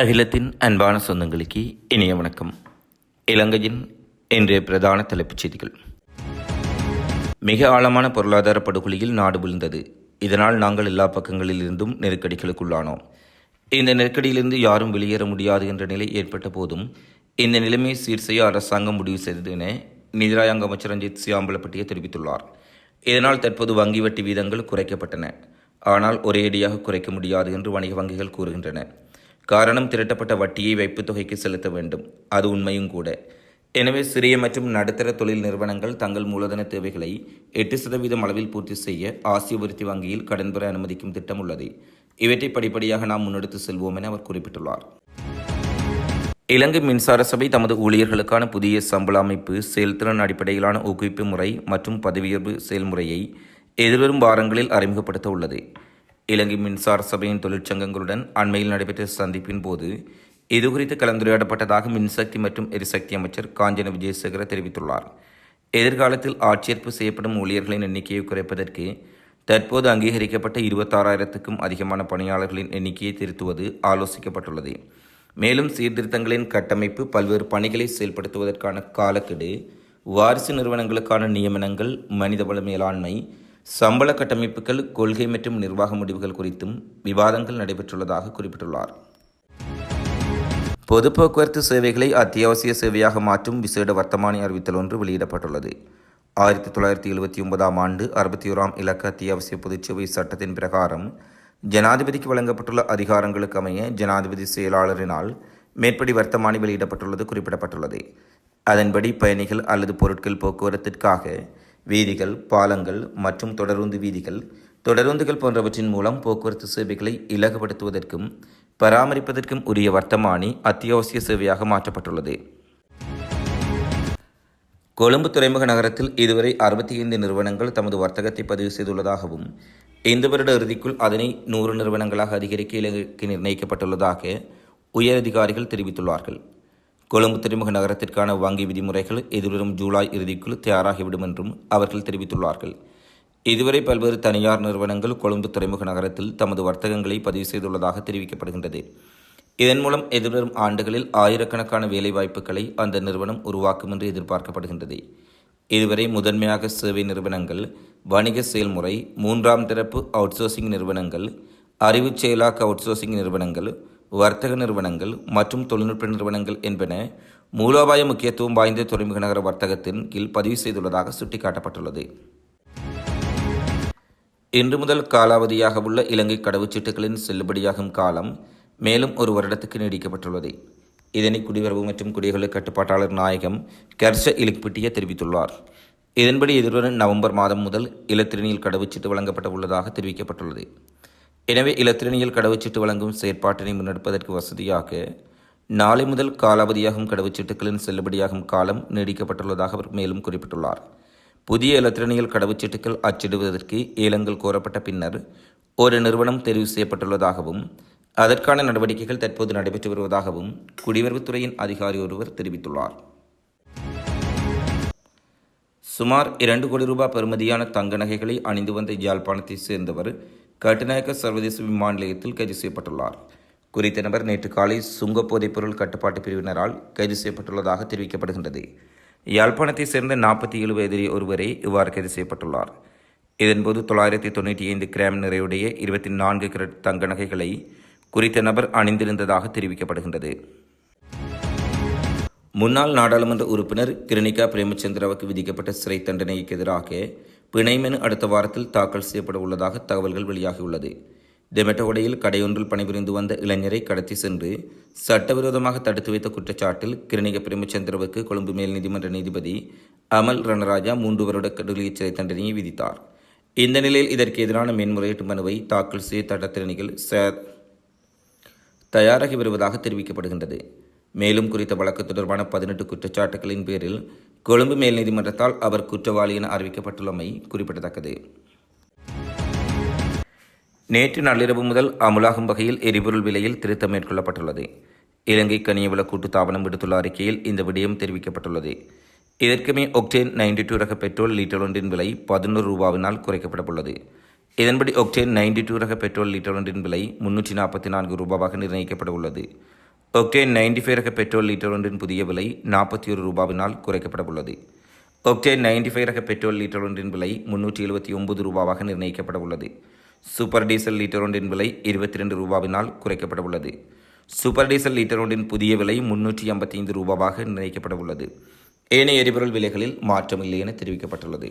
அகிலத்தின் அன்பான சொந்தங்களுக்கு இனிய வணக்கம். இலங்கையின் இன்றைய பிரதான தலைப்புச் செய்திகள். மிக ஆழமான பொருளாதார படுகொலியில் நாடு விழுந்தது. இதனால் நாங்கள் எல்லா பக்கங்களிலிருந்தும் நெருக்கடிகளுக்குள்ளானோம். இந்த நெருக்கடியிலிருந்து யாரும் வெளியேற முடியாது என்ற நிலை ஏற்பட்ட போதும் இந்த நிலைமையை சீர் செய்ய அரசாங்கம் முடிவு செய்தது என நிதிராயங்க அமைச்சர் ரஞ்சித் சியாம்பலப்பட்டியை தெரிவித்துள்ளார். இதனால் தற்போது வங்கி வட்டி வீதங்கள் குறைக்கப்பட்டன. ஆனால் ஒரேடியாக குறைக்க முடியாது என்று வணிக வங்கிகள் கூறுகின்றன. காரணம் திரட்டப்பட்ட வட்டியை வைப்பு தொகைக்கு செலுத்த வேண்டும். அது உண்மையும் கூட. எனவே சிறிய மற்றும் நடுத்தர தொழில் நிறுவனங்கள் தங்கள் மூலதன தேவைகளை எட்டு சதவீதம் அளவில் பூர்த்தி செய்ய ஆசிய விருத்தி வங்கியில் கடன் பெற அனுமதிக்கும் திட்டம் உள்ளது. இவற்றை படிப்படியாக நாம் முன்னெடுத்து செல்வோம் என அவர் குறிப்பிட்டுள்ளார். இலங்கை மின்சார சபை தமது ஊழியர்களுக்கான புதிய சம்பள அமைப்பு செயல்திறன் அடிப்படையிலான ஊக்குவிப்பு முறை மற்றும் பதவியேற்பு செயல்முறையை எதிர்வரும் வாரங்களில் அறிமுகப்படுத்த உள்ளது. இலங்கை மின்சார சபையின் தொழிற்சங்கங்களுடன் அண்மையில் நடைபெற்ற சந்திப்பின் போது இதுகுறித்து கலந்துரையாடப்பட்டதாக மின்சக்தி மற்றும் எரிசக்தி அமைச்சர் காஞ்சன விஜயசேகர தெரிவித்துள்ளார். எதிர்காலத்தில் ஆட்சேர்ப்பு செய்யப்படும் ஊழியர்களின் எண்ணிக்கையை குறைப்பதற்கு தற்போது அங்கீகரிக்கப்பட்ட இருபத்தாறாயிரத்துக்கும் அதிகமான பணியாளர்களின் எண்ணிக்கையை திருத்துவது ஆலோசிக்கப்பட்டுள்ளது. மேலும் சீர்திருத்தங்களின் கட்டமைப்பு பல்வேறு பணிகளை செயல்படுத்துவதற்கான காலக்கெடு வாரிசு நிறுவனங்களுக்கான நியமனங்கள் மனிதவள மேலாண்மை சம்பள கட்டமைப்புகள் கொள்கை மற்றும் நிர்வாக முடிவுகள் குறித்தும் விவாதங்கள் நடைபெற்றுள்ளதாக குறிப்பிட்டுள்ளார். பொது போக்குவரத்து சேவைகளை அத்தியாவசிய சேவையாக மாற்றும் விசேட வர்த்தமானி அறிவித்தல் ஒன்று வெளியிடப்பட்டுள்ளது. ஆயிரத்தி தொள்ளாயிரத்தி எழுபத்தி ஒன்பதாம் ஆண்டு அறுபத்தி ஓராம் இலக்க அத்தியாவசிய பொதுச்சேவை சட்டத்தின் பிரகாரம் ஜனாதிபதிக்கு வழங்கப்பட்டுள்ள அதிகாரங்களுக்கு அமைய ஜனாதிபதி செயலாளரினால் மேற்படி வர்த்தமானி வெளியிடப்பட்டுள்ளது குறிப்பிடப்பட்டுள்ளது. அதன்படி பயணிகள் அல்லது பொருட்கள் போக்குவரத்திற்காக வீதிகள் பாலங்கள் மற்றும் தொடருந்து வீதிகள் தொடருந்துகள் போன்றவற்றின் மூலம் போக்குவரத்து சேவைகளை இலகுபடுத்துவதற்கும் பராமரிப்பதற்கும் உரிய வர்த்தமானி அத்தியாவசிய சேவையாக மாற்றப்பட்டுள்ளது. கொழும்பு துறைமுக நகரத்தில் இதுவரை அறுபத்தி ஐந்து நிறுவனங்கள் தமது வர்த்தகத்தை பதிவு செய்துள்ளதாகவும் இந்த வருட இறுதிக்குள் அதனை நூறு நிறுவனங்களாக அதிகரிக்க இலங்கைக்கு நிர்ணயிக்கப்பட்டுள்ளதாக உயரதிகாரிகள் தெரிவித்துள்ளார்கள். கொழும்பு துறைமுக நகரத்திற்கான வங்கி விதிமுறைகள் எதிர்வரும் ஜூலை இறுதிக்குள் தயாராகிவிடும் என்றும் அவர்கள் தெரிவித்துள்ளார்கள். இதுவரை பல்வேறு தனியார் நிறுவனங்கள் கொழும்பு துறைமுக நகரத்தில் தமது வர்த்தகங்களை பதிவு செய்துள்ளதாக தெரிவிக்கப்படுகின்றது. இதன் மூலம் எதிர்வரும் ஆண்டுகளில் ஆயிரக்கணக்கான வேலைவாய்ப்புகளை அந்த நிறுவனம் உருவாக்கும் என்று எதிர்பார்க்கப்படுகின்றது. இதுவரை முதன்மையாக சேவை நிறுவனங்கள் வணிக செயல்முறை மூன்றாம் தரப்பு அவுட்சோர்சிங் நிறுவனங்கள் அறிவுச் செயலாக்க அவுட்சோர்சிங் நிறுவனங்கள் வர்த்தக நிறுவனங்கள் மற்றும் தொழில்நுட்ப நிறுவனங்கள் என்பன மூலோபாய முக்கியத்துவம் வாய்ந்த துறைமுக நகர வர்த்தகத்தின் கீழ் பதிவு செய்துள்ளதாக சுட்டிக்காட்டப்பட்டுள்ளது. இன்று முதல் காலாவதியாக உள்ள இலங்கை கடவுச்சீட்டுகளின் செல்லுபடியாகும் காலம் மேலும் ஒரு வருடத்துக்கு நீடிக்கப்பட்டுள்ளது. இதனை குடிவரவு மற்றும் குடிகளுக்கு கட்டுப்பாட்டாளர் நாயகம் கர்ஷ இலிக்பிட்டிய தெரிவித்துள்ளார். இதன்படி எதிர்வரும் நவம்பர் மாதம் முதல் இலத்திரனியில் கடவுச்சீட்டு வழங்கப்பட உள்ளதாக தெரிவிக்கப்பட்டுள்ளது. எனவே இலத்திரனியல் கடவுச்சீட்டு வழங்கும் செயற்பாட்டினை முன்னெடுப்பதற்கு வசதியாக நாளை முதல் காலாவதியாகும் கடவுச்சீட்டுகளின் செல்லுபடியாகும் காலம் நீடிக்கப்பட்டுள்ளதாக அவர் மேலும் குறிப்பிட்டுள்ளார். புதிய இலத்திரனியல் கடவுச்சீட்டுகள் அச்சிடுவதற்கு ஏலங்கள் கோரப்பட்ட பின்னர் ஒரு நிறுவனம் தெரிவு செய்யப்பட்டுள்ளதாகவும் அதற்கான நடவடிக்கைகள் தற்போது நடைபெற்று வருவதாகவும் குடிவரவுத்துறையின் அதிகாரி ஒருவர் தெரிவித்துள்ளார். சுமார் இரண்டு கோடி ரூபாய் பெறுமதியான தங்க நகைகளை அணிந்து வந்த யாழ்ப்பாணத்தைச் சேர்ந்தவர் கட்டுநாயக்க சர்வதேச விமான நிலையத்தில் கைது செய்யப்பட்டுள்ளார். குறித்த நபர் நேற்று காலை சுங்க போதைப்பொருள் கட்டுப்பாட்டு பிரிவினரால் கைது செய்யப்பட்டுள்ளதாக தெரிவிக்கப்படுகின்றது. யாழ்ப்பாணத்தை சேர்ந்த நாற்பத்தி ஏழு வயதிலே ஒருவரே இவ்வாறு கைது செய்யப்பட்டுள்ளார். இதன்போது தொள்ளாயிரத்தி தொண்ணூற்றி ஐந்து கிராம் நிறையுடைய இருபத்தி நான்கு கிரட் தங்க நகைகளை குறித்த நபர் அணிந்திருந்ததாக தெரிவிக்கப்படுகின்றது. முன்னாள் நாடாளுமன்ற உறுப்பினர் கிருணிகா பிரேமச்சந்திராவுக்கு விதிக்கப்பட்ட சிறை தண்டனைக்கு எதிராக பிணை மனு அடுத்த வாரத்தில் தாக்கல் செய்யப்பட உள்ளதாக தகவல்கள் வெளியாகியுள்ளது. தெமெட்டோடையில் கடையொன்றில் பணிபுரிந்து வந்த இளைஞரை கடத்தி சென்று சட்டவிரோதமாக தடுத்து வைத்த குற்றச்சாட்டில் கிருணிக பிரேமச்சந்திரவுக்கு கொழும்பு மேல் நீதிமன்ற நீதிபதி அமல் ரணராஜா மூன்று வருட கடலிய சிறை தண்டனையை விதித்தார். இந்த நிலையில் இதற்கு எதிரான மேன்முறையீட்டு மனுவை தாக்கல் செய்ய சட்டத்திறனிகள் தயாராகி வருவதாக தெரிவிக்கப்படுகின்றது. மேலும் குறித்த வழக்கு தொடர்பான பதினெட்டு குற்றச்சாட்டுகளின் பேரில் கொழும்பு மேல் நீதிமன்றத்தால் அவர் குற்றவாளி என அறிவிக்கப்பட்டுள்ளமை குறிப்பிடத்தக்கது. நேற்று நள்ளிரவு முதல் அமுலாகும் வகையில் எரிபொருள் விலையில் திருத்தம் மேற்கொள்ளப்பட்டுள்ளது. இலங்கை கனியவள கூட்டுத்தாபனம் விடுத்துள்ள அறிக்கையில் இந்த விடயம் தெரிவிக்கப்பட்டுள்ளது. இதற்குமே ஒக்டேன் நைன்டி டூ ரக பெட்ரோல் லிட்டர் ஒன்றின் விலை பதினோரு ரூபாவினால் குறைக்கப்படவுள்ளது இதன்படி ஒக்டேன் நைன்டி டூ ரக பெட்ரோல் லிட்டர் ஒன்றின் விலை முன்னூற்றி நாற்பத்தி நான்கு ரூபாவாக நிர்ணயிக்கப்பட உள்ளது. ஒக்டேன் நைன்டி ஃபைவ் ரக பெட்ரோல் லிட்டர் ஒன்றின் புதிய விலை நாற்பத்தி ஒரு ரூபாவினால் குறைக்கப்பட உள்ளது. ஒக்டேன் நைன்டி ஃபைவ் ரக பெட்ரோல் லிட்டர் ஒன்றின் விலை முன்னூற்றி எழுபத்தி ஒன்பது ரூபாவாக நிர்ணயிக்கப்பட உள்ளது. சூப்பர் டீசல் லிட்டர் ஒன்றின் விலை இருபத்தி ரெண்டு ரூபாவினால் குறைக்கப்பட உள்ளது. சூப்பர் டீசல் லிட்டர் ஒன்றின் புதிய விலை முன்னூற்றி ஐம்பத்தி ஐந்து ரூபாவாக நிர்ணயிக்கப்பட உள்ளது. ஏனைய எரிபொருள் விலைகளில் மாற்றமில்லை என தெரிவிக்கப்பட்டுள்ளது.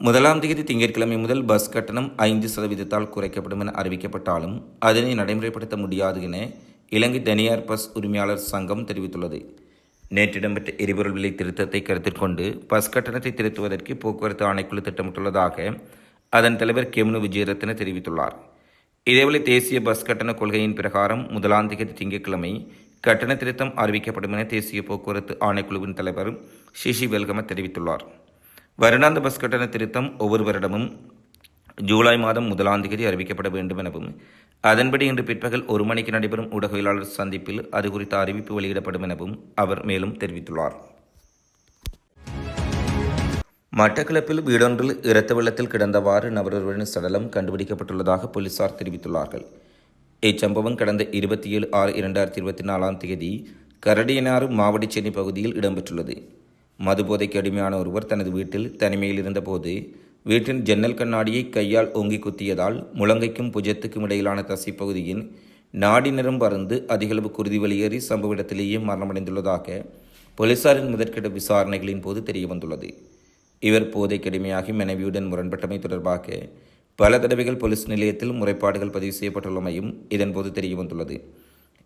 முதலாம் தேதி திங்கட்கிழமை முதல் பஸ் கட்டணம் ஐந்து சதவீதத்தால் குறைக்கப்படும் என அறிவிக்கப்பட்டாலும் அதனை நடைமுறைப்படுத்த முடியாது என இலங்கை தனியார் பஸ் உரிமையாளர் சங்கம் தெரிவித்துள்ளது. நேற்று இடம்பெற்ற எரிபொருள் விலை திருத்தத்தை கருத்தில் கொண்டு பஸ் கட்டணத்தை திருத்துவதற்கு போக்குவரத்து ஆணைக்குழு திட்டமிட்டுள்ளதாக அதன் தலைவர் கெம்னு விஜயரத்ன தெரிவித்துள்ளார். இதேவேளை தேசிய பஸ் கட்டண கொள்கையின் பிரகாரம் முதலாம் தேதி திங்கட்கிழமை கட்டண திருத்தம் அறிவிக்கப்படும் என தேசிய போக்குவரத்து ஆணைக்குழுவின் தலைவர் சிஷி வெல்கம தெரிவித்துள்ளார். வருடாந்த பஸ் கட்டண திருத்தம் ஒவ்வொரு வருடமும் ஜூலை மாதம் முதலாம் தேதி அறிவிக்கப்பட வேண்டும் எனவும் அதன்படி இன்று பிற்பகல் ஒரு மணிக்கு நடைபெறும் ஊடகவியலாளர் சந்திப்பில் அது குறித்த அறிவிப்பு வெளியிடப்படும் எனவும் அவர் மேலும் தெரிவித்துள்ளார். மட்டக்களப்பில் வீடொன்றில் இரத்த வெள்ளத்தில் கிடந்தவாறு நபரொருவரின் சடலம் கண்டுபிடிக்கப்பட்டுள்ளதாக போலீசார் தெரிவித்துள்ளார்கள். இச்சம்பவம் கடந்த இருபத்தி ஏழு ஆறு இரண்டாயிரத்தி இருபத்தி நாலாம் தேதி கரடியனாறு மாவடிச்சேரி பகுதியில் இடம்பெற்றுள்ளது. மதுபோதைக்கு அடிமையான ஒருவர் தனது வீட்டில் தனிமையில் இருந்தபோது வீட்டின் ஜன்னல் கண்ணாடியை கையால் ஓங்கி குத்தியதால் முழங்கைக்கும் புஜத்துக்கும் இடையிலான தசை பகுதியின் நாடி நிறம் பறந்து அதிகளவு குருதி வெளியேறி சம்பவ இடத்திலேயே மரணமடைந்துள்ளதாக போலீசாரின் முதற்கட்ட விசாரணைகளின் போது தெரியவந்துள்ளது. இவர் போதை கடுமையாகி மனைவியுடன் முரண்பட்டமை தொடர்பாக பல தடவைகள் போலீஸ் நிலையத்தில் முறைப்பாடுகள் பதிவு செய்யப்பட்டுள்ளமையும் இதன்போது தெரியவந்துள்ளது.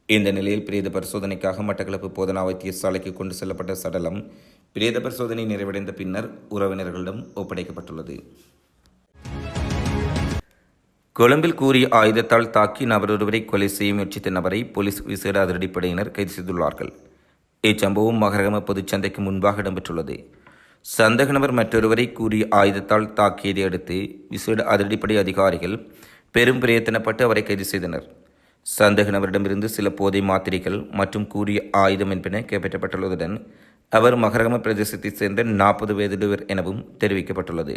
இந்த நிலையில் பிரேத பரிசோதனைக்காக மட்டக்களப்பு போதனா வைத்தியசாலைக்கு கொண்டு செல்லப்பட்ட சடலம் பிரேத பரிசோதனை நிறைவடைந்த பின்னர் உறவினர்களிடம் ஒப்படைக்கப்பட்டுள்ளது. கொழும்பில் கூறிய ஆயுதத்தால் தாக்கி நபர் ஒருவரை கொலை செய்ய முயற்சித்த நபரை போலீஸ் விசேட அதிரடிப்படையினர் கைது செய்துள்ளார்கள். இச்சம்பவம் மகரகம பொதுச்சந்தைக்கு முன்பாக இடம்பெற்றுள்ளது. சந்தக நபர் மற்றொருவரை கூறிய ஆயுதத்தால் தாக்கியதை அடுத்து விசேட அதிரடிப்படை அதிகாரிகள் பெரும் பிரயத்தனப்பட்டு அவரை கைது செய்தனர். சந்தக நபரிடமிருந்து சில போதை மாத்திரைகள் மற்றும் கூறிய ஆயுதம் என்பன கைப்பற்றப்பட்டுள்ளதுடன் அவர் மகரகம பிரதேசத்தைச் சேர்ந்த நாற்பது வயதுடையவர் எனவும் தெரிவிக்கப்பட்டுள்ளது.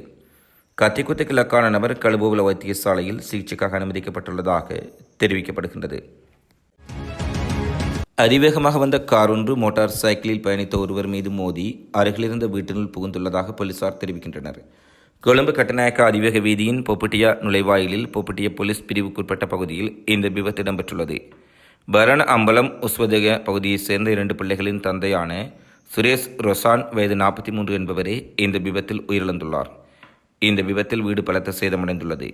கத்திக்குத்து கிழக்கான நபர் கழுபோவல வைத்தியசாலையில் சிகிச்சைக்காக அனுமதிக்கப்பட்டுள்ளதாக தெரிவிக்கப்படுகின்றது. அதிவேகமாக வந்த கார் ஒன்று மோட்டார் சைக்கிளில் பயணித்த ஒருவர் மீது மோதி அருகிலிருந்த வீட்டினுள் புகுந்துள்ளதாக போலீசார் தெரிவிக்கின்றனர். கொழும்பு கட்டநாயக்க அதிவேக வீதியின் பொப்புட்டியா நுழைவாயிலில் பொப்புட்டிய போலீஸ் பிரிவுக்குட்பட்ட பகுதியில் இந்த விபத்து இடம்பெற்றுள்ளது. பரண அம்பலம் உஸ்வதக பகுதியைச் சேர்ந்த இரண்டு பிள்ளைகளின் தந்தையான சுரேஷ் ரொசான் வயது நாற்பத்தி மூன்று என்பவரே இந்த விபத்தில் உயிரிழந்துள்ளார். இந்த விபத்தில் வீடு பலத்த சேதமடைந்துள்ளது.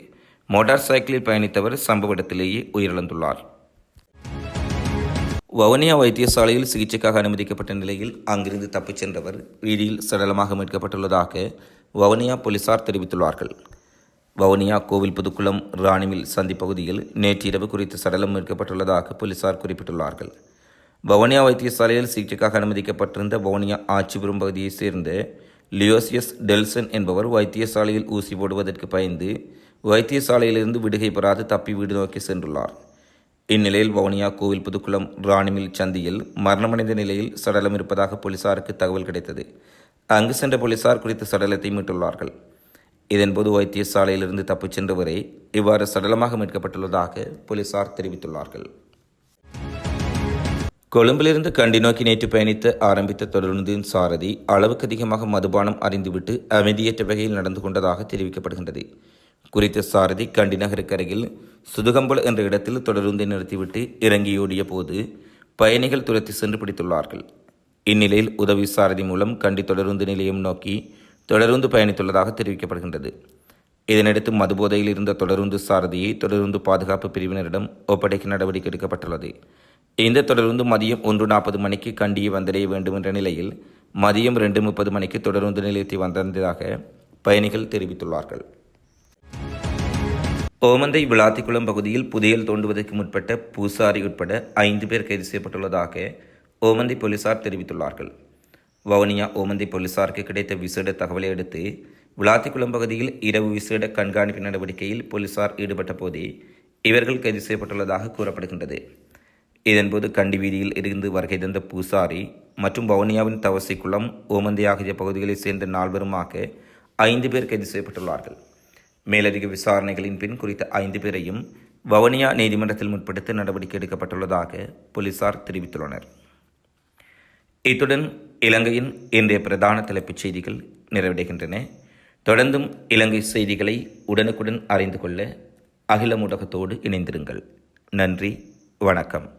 மோட்டார் சைக்கிளில் பயணித்தவர் சம்பவ இடத்திலேயே உயிரிழந்துள்ளார். வவுனியா வைத்தியசாலையில் சிகிச்சைக்காக அனுமதிக்கப்பட்ட நிலையில் அங்கிருந்து தப்பிச் சென்றவர் வீதியில் சடலமாக மீட்கப்பட்டுள்ளதாக வவுனியா போலீசார் தெரிவித்துள்ளார்கள். வவுனியா கோவில் புதுக்குளம் ராணிமில் சந்தி பகுதியில் நேற்றிரவு குறித்து சடலம் மீட்கப்பட்டுள்ளதாக போலீசார் குறிப்பிட்டுள்ளார்கள். வவுனியா வைத்தியசாலையில் சிகிச்சைக்காக அனுமதிக்கப்பட்டிருந்த வவுனியா ஆட்சிபுரம் பகுதியைச் சேர்ந்த லியோசியஸ் டெல்சன் என்பவர் வைத்தியசாலையில் ஊசி போடுவதற்கு பயந்து வைத்தியசாலையிலிருந்து விடுகை பெறாது தப்பி வீடு நோக்கி சென்றுள்ளார். இந்நிலையில் வவுனியா கோவில் புதுக்குளம் ராணிமில் சந்தியில் மரணமடைந்த நிலையில் சடலம் இருப்பதாக போலீசாருக்கு தகவல் கிடைத்தது. அங்கு சென்ற போலீசார் குறித்த சடலத்தை மீட்டுள்ளார்கள். இதன்போது வைத்தியசாலையிலிருந்து தப்பிச் சென்றவரை இவ்வாறு சடலமாக மீட்கப்பட்டுள்ளதாக போலீசார் தெரிவித்துள்ளார்கள். கொழும்பிலிருந்து கண்டி நோக்கி நேற்று பயணித்த ஆரம்பித்த தொடர்ந்தின் சாரதி அளவுக்கு அதிகமாக மதுபானம் அறிந்துவிட்டு அமைதியற்ற வகையில் நடந்து கொண்டதாக தெரிவிக்கப்படுகின்றது. குறித்த சாரதி கண்டி நகருக்கு அருகில் சுதுகம்பல் என்ற இடத்தில் தொடருந்தை நிறுத்திவிட்டு இறங்கியோடிய போது பயணிகள் துரத்தி சென்று பிடித்துள்ளார்கள். இந்நிலையில் உதவி சாரதி மூலம் கண்டி தொடருந்து நிலையம் நோக்கி தொடருந்து பயணித்துள்ளதாக தெரிவிக்கப்படுகின்றது. இதனடுத்து மதுபோதையில் இருந்த தொடருந்து சாரதியை தொடருந்து பாதுகாப்பு பிரிவினரிடம் ஒப்படைக்க நடவடிக்கை எடுக்கப்பட்டுள்ளது. இந்த தொடருந்து மதியம் ஒன்று நாற்பது மணிக்கு கண்டியை வந்தடைய வேண்டும் என்ற நிலையில் மதியம் ரெண்டு முப்பது மணிக்கு தொடருந்து நிலையத்தை வந்தடைந்ததாக பயணிகள் தெரிவித்துள்ளார்கள். ஓமந்தை விளாத்திக்குளம் பகுதியில் புதையல் தோண்டுவதற்கு முற்பட்ட பூசாரி உட்பட ஐந்து பேர் கைது செய்யப்பட்டுள்ளதாக ஓமந்தை போலீசார் தெரிவித்துள்ளார்கள். வவுனியா ஓமந்தை போலீசாருக்கு கிடைத்த விசேட தகவலை அடுத்து விளாத்திக்குளம் பகுதியில் இரவு விசேட கண்காணிப்பு நடவடிக்கையில் போலீசார் ஈடுபட்ட போதே இவர்கள் கைது செய்யப்பட்டுள்ளதாக கூறப்படுகின்றது. இதன்போது கண்டி வீதியில் இருந்து வருகை தந்த பூசாரி மற்றும் வவுனியாவின் தவசிக்குளம் ஓமந்தை ஆகிய பகுதிகளைச் சேர்ந்த நால்வருமாக ஐந்து பேர் கைது செய்யப்பட்டுள்ளார்கள். மேலதிக விசாரணைகளின் பின் குறித்த ஐந்து பேரையும் வவுனியா நீதிமன்றத்தில் முற்படுத்த நடவடிக்கை எடுக்கப்பட்டுள்ளதாக போலீசார் தெரிவித்துள்ளனர். இத்துடன் இலங்கையின் இன்றைய பிரதான தலைப்புச் செய்திகள் நிறைவடைகின்றன. தொடர்ந்தும் இலங்கை செய்திகளை உடனுக்குடன் அறிந்து கொள்ள அகில ஊடகத்தோடு இணைந்திருங்கள். நன்றி வணக்கம்.